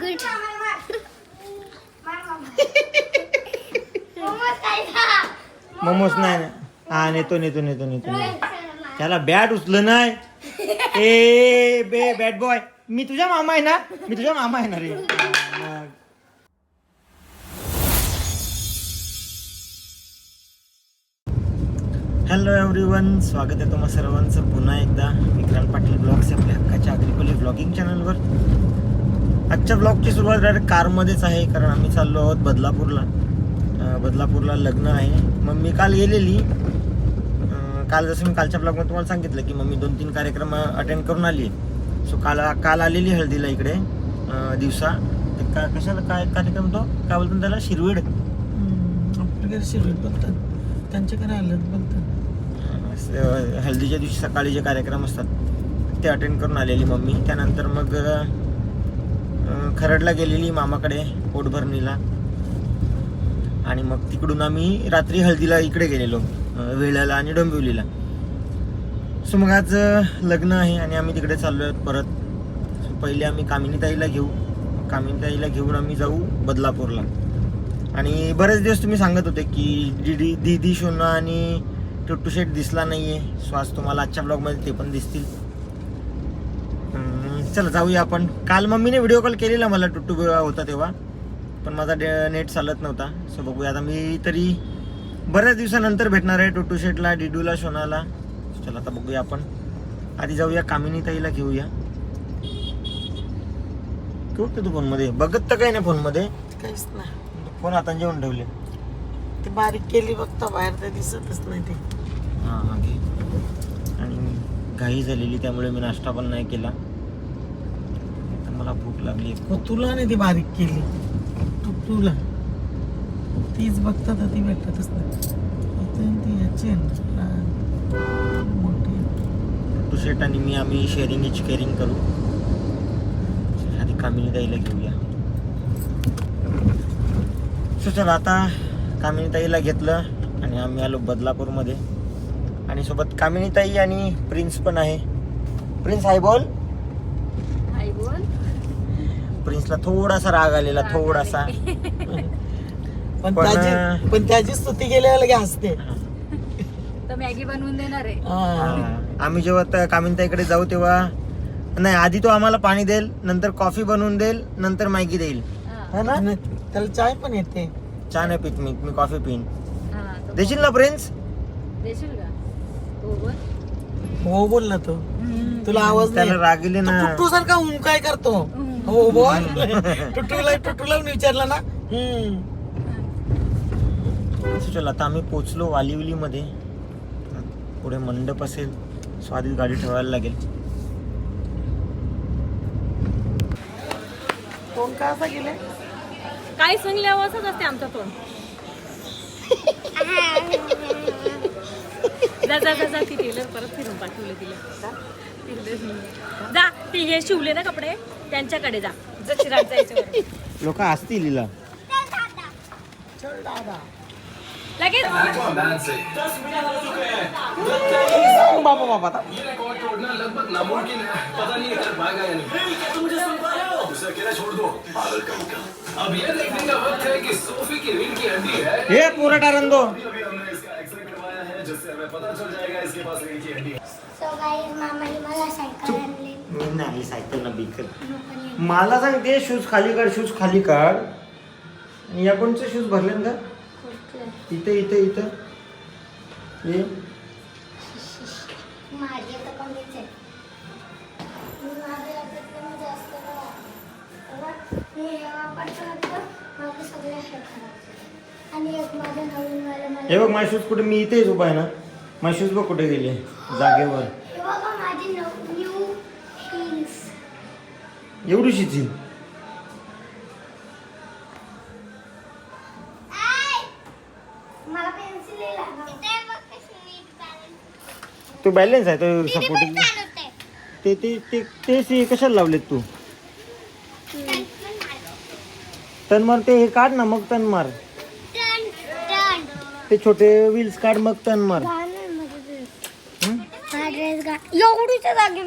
Good. Momos नाही. हा नेतो नेतो नेतो नेतो. त्याला बॅट उचलं नाही. ए बे बॅट बॉय. मी तुझा मामा आहे ना? मी तुझा मामा आहे ना रे. हॅलो एव्हरीवन स्वागत आहे तुम्हा सर्वांचं पुन्हा एकदा. विक्रांत पाटील ब्लॉग्स आपल्या हक्काच्या अग्रिकोली ब्लॉगिंग चॅनलवर आजच्या ब्लॉगची सुरुवात डायरेक्ट कारमध्येच आहे कारण आम्ही चाललो आहोत बदलापूरला. बदलापूरला लग्न आहे. मग मी काल गेलेली. काल जसं मी कालच्या ब्लॉगमध्ये तुम्हाला सांगितलं की मग मी दोन तीन कार्यक्रम अटेंड करून आली सो काल काल आलेली हळदीला इकडे दिवसा. ते का कशाला काय कार्यक्रम तो? काय बोलतात त्याला? शिरवीड. शिरवीत बोलतात. त्यांच्याकडे आलं बोलतात. अं, हळदीच्या दिवशी सकाळी जे कार्यक्रम असतात ते अटेंड करून आलेली मम्मी. त्यानंतर मग खरडला गेलेली मामाकडे पोटभरणीला आणि मग तिकडून आम्ही रात्री हळदीला इकडे गेलेलो वेळाला आणि डोंबिवलीला. सो मग आज लग्न आहे आणि आम्ही तिकडे चाललो आहोत परत. पहिले आम्ही कामिनीताईला घेऊ. कामिनीताईला घेऊन आम्ही जाऊ बदलापूरला. आणि बरेच दिवस तुम्ही सांगत होते की दीदी दीदी शोना आणि टुट्टू शेट दिसला आहे सो आज तुम्हाला आजच्या ब्लॉगमध्ये ते पण दिसतील. चला जाऊया आपण. काल मम्मीने व्हिडिओ कॉल केलेला मला टुट्टू होता तेव्हा. पण माझा नेट चालत नव्हता. सो बघूया आता मी तरी बऱ्याच दिवसानंतर भेटणार आहे टुट्टू शेटला डिडूला शोनाला. चला आता बघूया आपण. आधी जाऊया कामिनी ताईला घेऊया कुठं तू फोनमध्ये? बघत तर काही नाही फोनमध्ये. काहीच नाही. फोन हातात जेवण ठेवले. ते बारीक केली बघता बाहेर ते दिसतच नाही ते. हां हां आणि घाई झालेली त्यामुळे मी नाश्ता पण नाही केला. तर मला भूक लागली. तुला नाही ती बारीक केली. तू तुला. तीच बघता तर ती भेटतच नाही. ती ना, मोठी टू शेट आणि मी आम्ही शेअरिंग इच केअरिंग करू. आधी कामिनी ताईला घेऊया. सो चला आता कामिनी ताईला घेतलं आणि आम्ही आलो बदलापूरमध्ये. आणि सोबत कामिनी ताई आणि प्रिन्स पण आहे. प्रिन्स हाय बोल. प्रिन्सला थोडासा राग आलेला थोडासा. पण पण, त्याची पण त्याची स्तुती केल्यावर लगे हसते. तर मॅगी बनवून देणार आहे. हा. हा. आम्ही जेव्हा त्या कामिनताईकडे जाऊ तेव्हा नाही आधी तो आम्हाला पाणी देईल नंतर कॉफी बनवून देईल नंतर मॅगी देईल. हा. है ना? आणि त्याला चाय पण येते. चहा नाही पित मी मी कॉफी पिन हा, तो देशील ना प्रिन्स देशील का? हो बोल. हो बोल ना तो. तुला आवाज त्याला नाही. रागिले ना. टुटू सारखा हूं काय करतो हो बोल. टुटूला टुटूला विचारला ना? हम्म. चला आता आम्ही पोचलो वालिवली मध्ये पुढे मंडप असेल स्वादित गाडी ठेवायला लागेल. कोण का असा गेले काय सांगल्यावर असंच असते आमचा तोंड. जा जा जा जा ती टेलर परत फिरून पाठवलं तिला- जा ती हे शिवले ना कपडे त्यांच्याकडे जा. जा चिराग जायच्यावर लोक असतील हिला. लगेच. बाबा बाबा आता. ये रिकॉर्ड तोड़ना लगभग नामुमकिन है पता नहीं कर पाएगा या नहीं तुम मुझे सुन पा रहे हो उसे अकेला छोड़ दो पागल का अब ये देखने का वक्त है कि सोफी की रीढ़ की हड्डी है हे पोराटा रंगो. अभी अभी हमने इसका एक्सरे करवाया है जिससे हमें पता चल जाएगा इसके पास रीढ़ की हड्डी है सो गाईज मामाने मला सायकल आणली मी नाही सायकल ना बिकल मला सांगते शूज खाली काढ शूज खाली काढ. आणि या कोणचे शूज भरले का इथे इथे इथं. हे माझी आता कमीच आहे मी माझ्या याच्यातलं मी जास्त नाही वापरत. मी वापरतो वापरतो, माझे सगळे असे खराब. आणि एक माझं नवीन वाला मला बघ माझे शूज कुठे? मी इथेच उभा आहे ना. माझे शूज बघ कुठे गेले. जागेवर हे बघा माझी न्यू हिल्स एवढी शिची मला पेन्सिल तो बॅलेन्स आहे तो सपोर्टिंग ते ते ते ते से कशाला लावलेत तू? तन मार. ते हे काढ ना मग तन मार. ते छोटे व्हील्स काढ मग तन मार. ड्रेस गा एवढीच्या जागी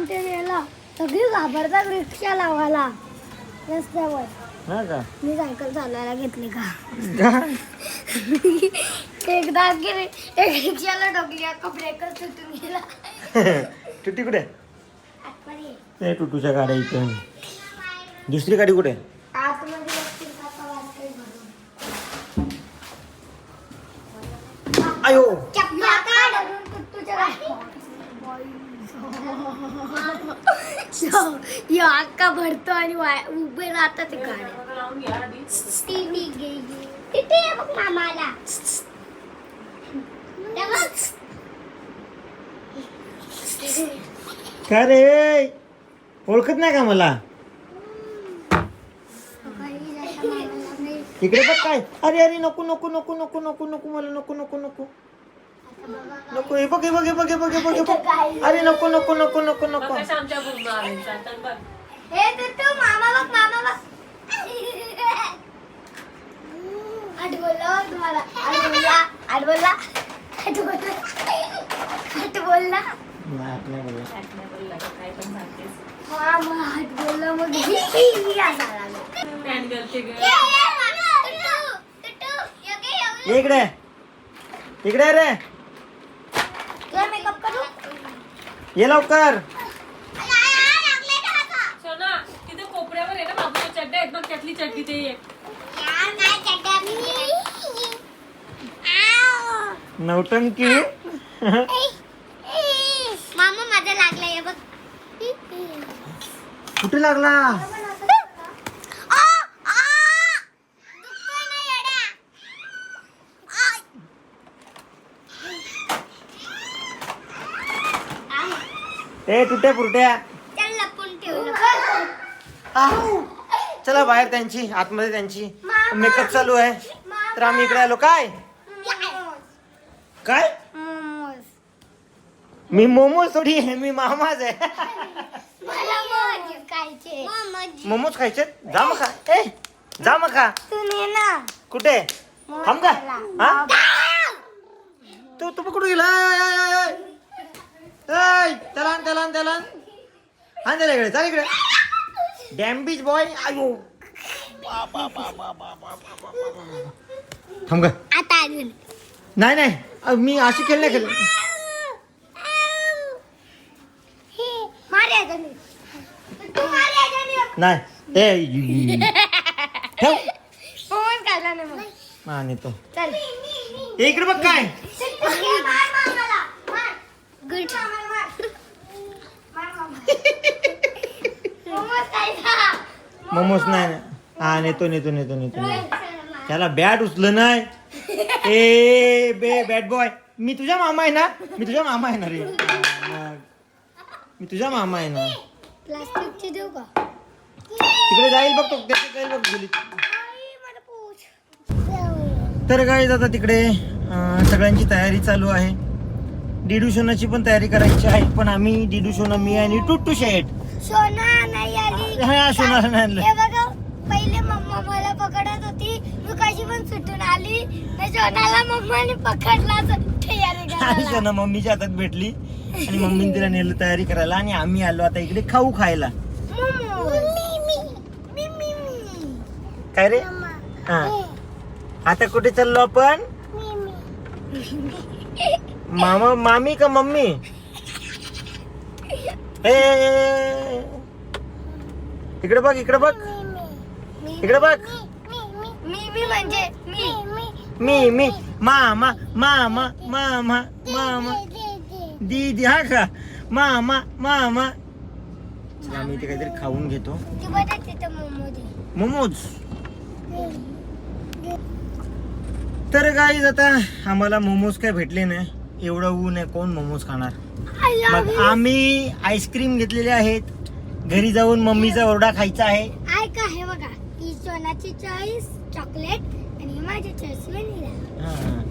मी टोकन जाऊ जाऊन ते याला सगळी घाबरतात रिक्षा लावायला. रस्त्यावर. हा का? मी सायकल चालवायला घेतली का? एकदा की एक रिक्षाला ठोकली अख्खा ब्रेकच गेला. टुटी कुठे आतमध्ये ये. ते टुटूच्या गाड्या इथं. दुसरी गाडी कुठे? आतमध्ये बघतील का? का वाजतंय भरून. आयो चप्पा काढ तुझ्या यो अक्का भरतो आणि उभे राहतात ते गाडी ती घ्या गेली तिथे ये बघ मामाला. ते का रे? ओळखत नाही का मला? इकडे बघ काय. अरे अरे नको नको नको नको नको नको मला नको नको नको. नको हे बघ हे बघ हे बघ हे बघ हे बघ हे बघ. अरे नको नको नको नको नको. कसं आमच्या पूर्ण आले चालतात बघ. हे तू तू मामा बघ मामा बघ. आठ बोलला. तुम्हाला आठ बोलला काय पण सांगतेस. मामा मग. असा लागला Fan girl चे girl. ये, ये, मामा. तुटू, तुटू. योगे, योगे. ये इकडे. इकडे रे. ये लवकर? सोना तिथे कोपऱ्यावर आहे ना बाबूच्या चड्ड्या आहेत बघ त्यातली चड्डी ते एक यार, नाही चड्ड्या मी. आव. नवटंकी मामा माझा लागला हे बघ कुठे लागला आ, आ. दुखतोय ना येड्या. आय. आय. ए तुट्या पुरट्या. चल लपून ठेवलं आऊ. चला बाहेर त्यांची आतमध्ये त्यांची. मेकअप चालू आहे. तर आम्ही इकडे आलो. काय? काय? मोमोज मी मोमोज थोडी आहे मी मामाच आहे. मला मोमोज खायचे. मोमोज. मोमोज खायचे? जा मग खा. ए जा मग खा. तू ने ना. कुठे? थांब का? हा? तू तू कुठे गेला ऐ, त्याला आण, त्याला आण, त्याला आण. आण इकडे चाल इकडे. डॅम्बिज बॉय आयो. थांब का आता अजून नाही नाही. अ, मी अशी खेळ नाही खेळ. तू. नाही. ए. ठेव. नाही मग. हा नेतो चल. ए, इकडे बघ काय मामाला. मार. गुड. मार मामा. मोमोज खायचा. मोमोज नाही. हा नेतो नेतो नेतो नेतो नेतो. त्याला बॅट उचलं नाही. ए बे बॅट बॉय मी तुझा मामा आहे ना? मी तुझा मामा आहे ना रे? मग. मी तुझा मामा आहे ना? प्लास्टिकची देऊ का? तिकडे जाईल बघ तो त्याची जाईल बघ गेली आई, माझं पूछ. तर काय आता तिकडे अं, सगळ्यांची तयारी चालू आहे. डिडू शोनाची पण तयारी करायची आहे पण आम्ही डिडू शोना मी आणि टुट्टू शेट सोना नाही आली हा सोनाला नाही आणलं हे बघा पहिले मम्मा मला पकडत होती. मी कशी पण सुटून आली. सोनाला मम्माने पकडला आणि. सोना मम्मीच्या हातात भेटली. आणि मम्मीने तिला नेलं तयारी करायला. आणि आम्ही आलो आता इकडे खाऊ खायला. काय रे. हा. आता कुठे चाललो आपण. मामा मामी का मम्मी? ए इकडे बघ इकडे बघ. मी, इकडे बघ. मी, मी. म्हणजे मी. मी मी. मामा मामा मामा मामा दीदी हा का? मामा मामा आम्ही इथे काहीतरी खाऊन घेतो. मोमोज. तर गाईज आता आम्हाला मोमोज काय भेटले नाही. एवढं ऊन आहे कोण मोमोज खाणार? मग. आम्ही आईस्क्रीम घेतलेले आहेत. घरी जाऊन मम्मीचा ओरडा खायचा आहे. ऐका हे बघा. ही सोनाची चॉईस चॉकलेट आणि माझी चॉईस व्हॅनिला हा.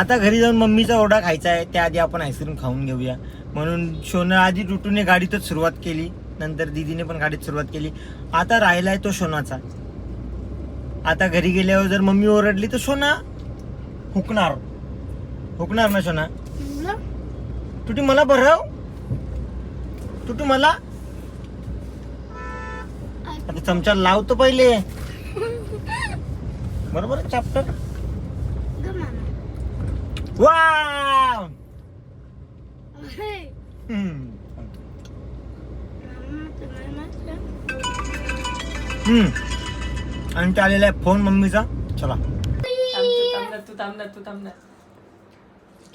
आता घरी जाऊन मम्मीचा ओरडा खायचा आहे. त्याआधी आपण आईस्क्रीम खाऊन घेऊया. म्हणून शोना आधी टुटूने गाडीतच सुरुवात केली. नंतर दीदीने पण गाडीत सुरुवात केली. आता राहिलाय तो शोनाचा आता घरी गेल्यावर जर मम्मी ओरडली तर शोना हुकणार. हुकणार ना शोना तुटी मला भरव. तुटू मला. आता चमचा लावतो पहिले. बरोबर चॅप्टर वा आणि ते आलेला आहे फोन मम्मीचा. चला. तू थांब ना तू थांब ना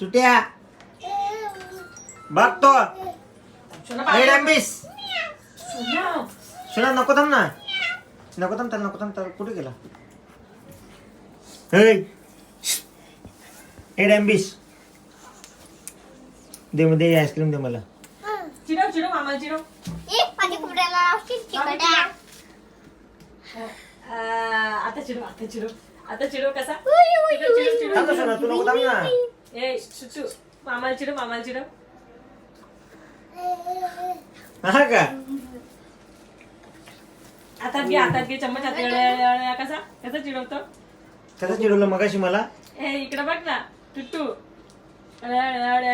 तुट्या बघ तो रेड अँबिस सोना. सुना नको थांब ना नको थांब त्याला नको थांब त्याला कुठे गेला रेड अँबिस दे मध्ये आईस्क्रीम दे मला चिडव चिडव मामाला चिडव आता चिडव आता चिडव आता चिडव कसा चिडव, चिडव, चिडव. थांब ना सोना तू नको थांब ना ए सुचू मामाला चिडव मामाला चिडव हा का? हातात घे हातात घे चम्मच हात एवढ्या- एवढ्या कसा? कसा चिडवतो? कसं चिडवलं मगाशी मला? ए इकडे बघ ना टुट्टू.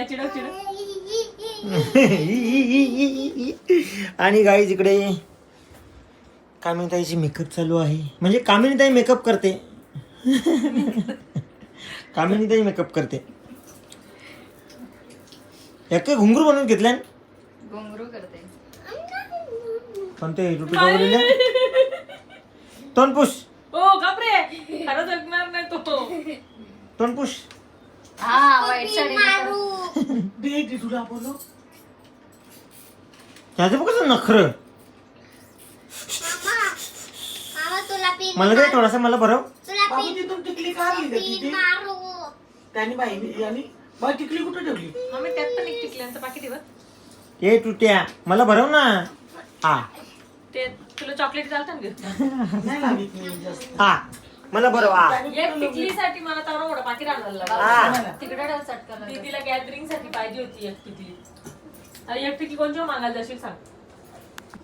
चिडव चिडव. आणि गाईज इकडे कामिनीताईची मेकअप चालू आहे. म्हणजे कामिनीताई मेकअप करते. कामिनीताई मेकअप करते. एक घुंगरू बनवून घेतल्या घुंगरू करते. पण ते रुटी तोंडपुश ओ घाबरे खरंच जगणार नाही तो. तोंडपुश हा वाईट साडी मारू? दे दे तुला बोलो त्याचं बघ कसं नखर. मला दे थोडासा मला भरव. तुला बाबू तिथून टिकली का तिथे? त्याने आणि बाई टिकली कुठे ठेवली? मम्मी त्यात पण एक टिकल्यांचं पाकिट बघ. ए तुट्या मला भरव ना. हा. ते तुला चॉकलेट चालतं ना हा. मला भरव हा. एक टिकलीसाठी मला तेवढा मोठा पाकिट आणलं हा. तिकडे चटकन दीदीला गॅदरिंगसाठी पाहिजे होती एक टिकली आणि एक टिकली कोणच्या मागायला जाशील सांग.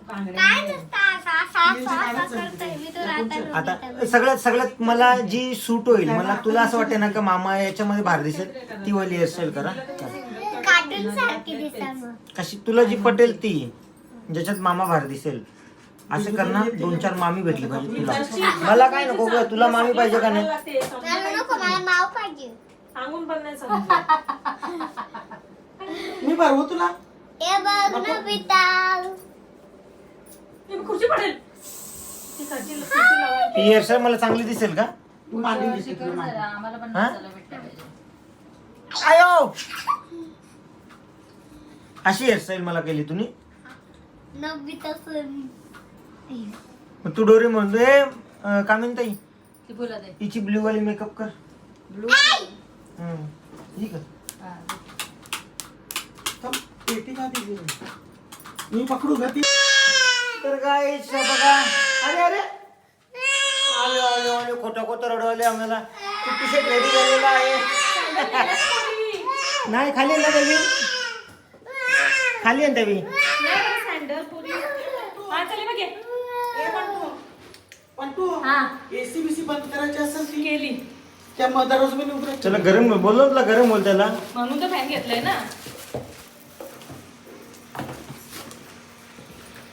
बांगड्या. काय नुसतं असं असं असं असं करतोय? मी तुला आता आता सगळ्यात सगळ्यात मला जी सूट होईल मला तुला असं वाटतं ना का मामा याच्यामध्ये भार दिसेल? ती वाली हेअरस्टाईल करा. कार्टून सारखी दिसतात मग कशी तुला जी पटेल ती ज्याच्यात मामा भार दिसेल असं कर ना दोन चार मामी भेटली पाहिजे तुला. मला काय नको ग तुला मामी पाहिजे का नाही? मला नको मला माव पाहिजे. सांगून पण नाही समजून मी भरवू तुला. ए बघ ना पिता ती खुर्ची पडेल. ती खुर्ची खुर्ची लावा. ती हेअरस्टाईल मला चांगली दिसेल का? तू मांडी आम्हाला पण हा? नाचायला भेटलं पाहिजे आयो! अशी हेअरस्टाईल मला केली तुम्ही. नबिता सण मग तू डोरी म्हणतो ए अं, कामिनीताई ती हिची ब्ल्यू वाली मेकअप कर. ब्लू हम्म. ही. कर थांब, पेटी का दिली मी पकडू का ती? तर काय बघा. अरे अरे! आले आले आले. खोटं खोटं रडवले आम्हाला. टी शर्ट रेडी झालेला आहे. नाही खाली ना देवी खाली आहे नाही बरं, सँडल पुरी हा चले बघ ये. पण तू. हा. एसी बीसी बंद करायची असेल ती? केली. त्या मी उघडत त्याला गरम बोललो तुला गरम बोल त्याला. म्हणून तर फॅन घेतलाय ना.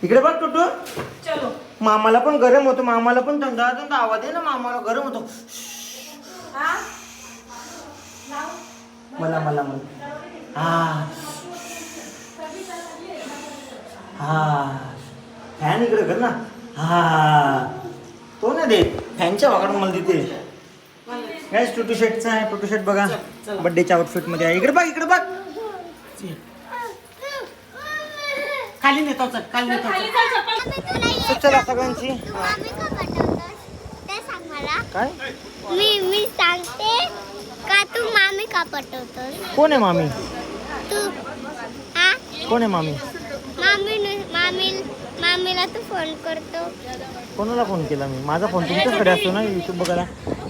इकडे बघ टुटू. चलो. मामाला पण गरम होतो मामाला पण थंडा. थंड आवाज आहे ना मामाला गरम होतो. हा? मला मला मला हा. हा. फॅन इकडे कर ना. हा तो ना दे. फॅनच्या वाकडून मला देते. काय टुटू शर्टचा आहे. टुटू शर्ट बघा. बड्डेच्या आउटफिटमध्ये आहे. इकडे बघ इकडे बघ. खाली नेतो चल. खाली नेतो खाली चल. सगळ्यांची. तू मामी का पाठवतोस ते सांग मला. काय? मी मी सांगते का तू मामी का कोण आहे मामी? तू हा? कोण आहे मामी? मामी मामी मामीला तू फोन करतो. कोणाला फोन केला मी? माझा फोन तुमच्याकडे असतो ना युट्यूब बघायला.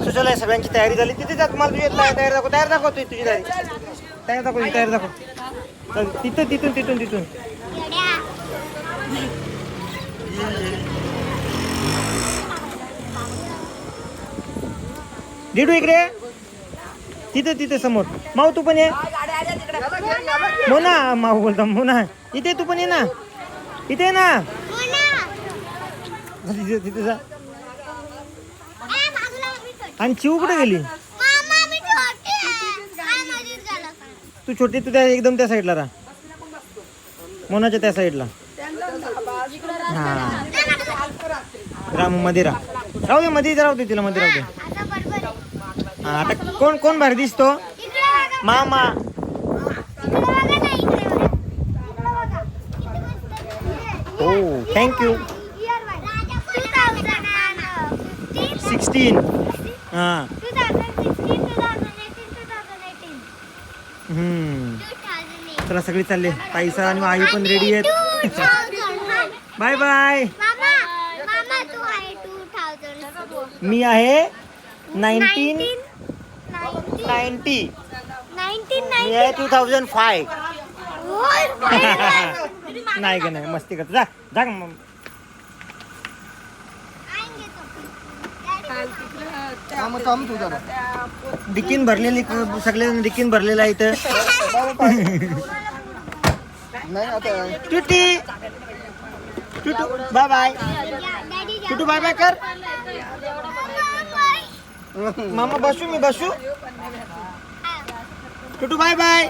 सो चला या सगळ्यांची तयारी झाली. तिथे जात मला तुझी तयारी दाखव तयार दाखव तुझी तुझी तयारी. तयार दाखव तयार दाखव. तिथून तिथून तिथून. येड्या. डिडू इकडे. तिथे तिथे समोर. माऊ तू पण ये. मोना माऊ बोलतो मोना. इथे तू पण ये ना. इथे ये ना. तिथे तिथे जा. आणि चिऊ कुठे गेली? तू छोटी तू त्या एकदम त्या साईडला राहा. मोनाच्या त्या साईडला हा. राममध्ये राहा. राहू दे मध्ये राहू दे तिला मध्ये राहू दे. आता हा आता कोण कोण भारी दिसतो? मामा. ओ थँक्यू सिक्स्टीन हां चला सगळी चालले. ताईसा आणि आई पण रेडी आहेत. बाय बाय मी आहे नाईन्टीन नाईन्टी मी आहे टू थाउजंड फाय नाही का नाही मस्ती करतो. जा जा मग. तो. डिकीन भरलेली सगळे डिकीन भरलेलं आहे इथं टुटी. टुटू बाय बाय टुटू बाय बाय कर. मामा बसू मी बसू. टुटू bye bye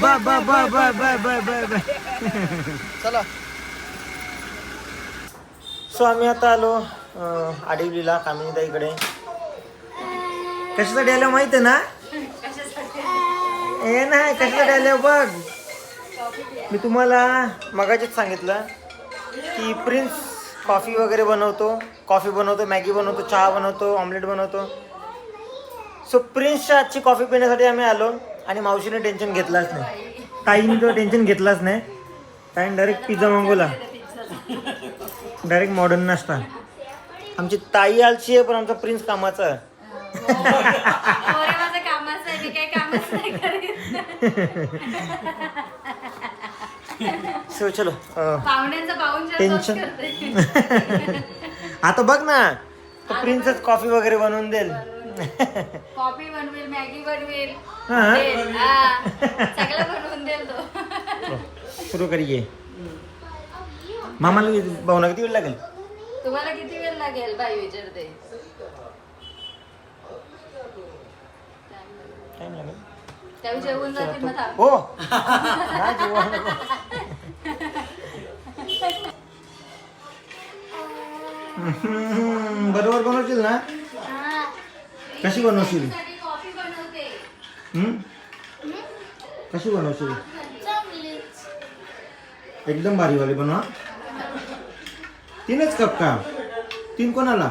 bye bye bye bye bye bye bye bye चला. सो आम्ही आता आलो अं, आडिवलीला कामिनीताईकडे कशासाठी आलो माहीत आहे ना? हे नाही कशासाठी आलो बघ. मी तुम्हाला मगाचीच सांगितलं की प्रिन्स कॉफी वगैरे बनवतो कॉफी बनवतो मॅगी बनवतो चहा बनवतो ऑमलेट बनवतो. सो प्रिन्सच्या आजची कॉफी पिण्यासाठी आम्ही आलो. आणि मावशीने टेन्शन घेतलाच नाही. ताईने तो टेन्शन घेतलाच नाही. ताईने डायरेक्ट पिझ्झा मागवला. डायरेक्ट मॉडर्न नाश्ता. आमची ताई आलची आहे पण आमचा प्रिन्स कामाचा आहे. सो चलो टेन्शन आता बघ ना तो प्रिन्सच कॉफी वगैरे बनवून देईल. कॉफी बनवेल मॅगी बनवेल हा. देईल, हा. सगळं बनवून देईल तो. सुरू करिये मामाला किती वेळ लागेल? तुम्हाला किती वेळ लागेल? बाई विचारते. टाइम लागेल. त्यावेळी जेवून जातील मग थांब. हो. नाही जेवण. नको. हम्म, बरोबर बनवशील ना? कशी बनवशील? कशी बनवशील? एकदम भारीवाली बनवा. तीनच कप का? तीन कोणाला?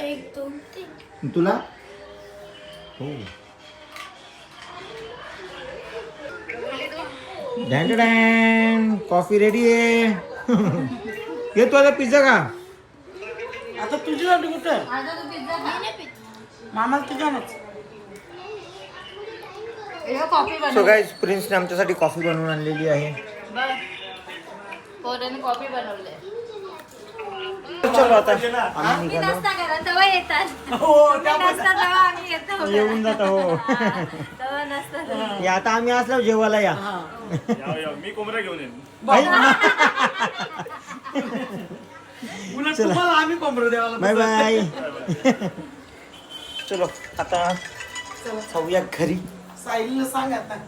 एक दोन तीन. तुला? हो. डॅन डॅन कॉफी रेडी आहे. येतो आता पिझ्झा का? आता तुझ्यासाठी कुठं? आता तू पिझ्झा खा. मामाला हे कॉफी सो बनव गाईज प्रिन्सने आमच्यासाठी कॉफी बनवून आणलेली आहे. बघ पोराने कॉफी बनवले चलो आता आम्ही मी निघालो. नसता घरात तेव्हा येतात. हो मी नसता तेव्हा आम्ही येतो. येऊन जात हो. तेव्हा नसता तेव्हा. या आता आम्ही असलो जेवायला या. मी कोंबड्या घेऊन येईन. बाई, उलट तुम्हाला आम्ही कोंबडं द्यावाला बाय बाय चलो आता जाऊया घरी. साहिलला सांग आता.